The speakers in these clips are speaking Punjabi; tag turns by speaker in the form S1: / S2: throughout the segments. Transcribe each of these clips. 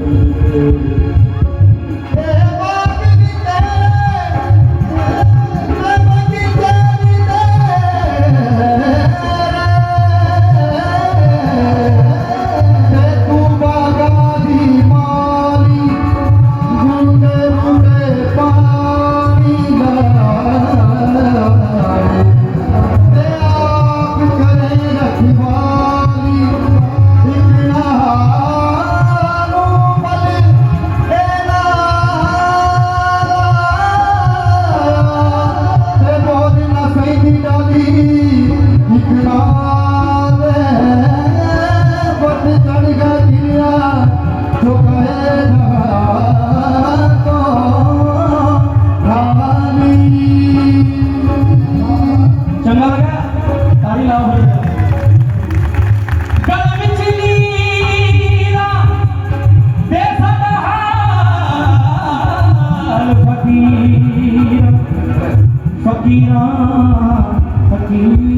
S1: Thank you.
S2: Fakira Fakira Faqir.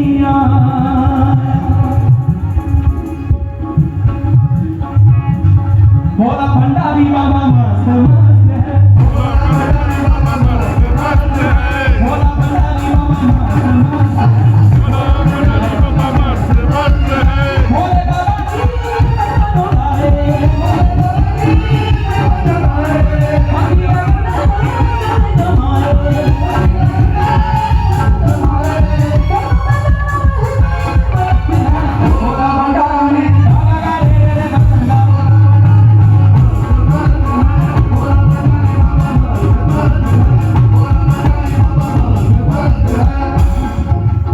S2: Thank you.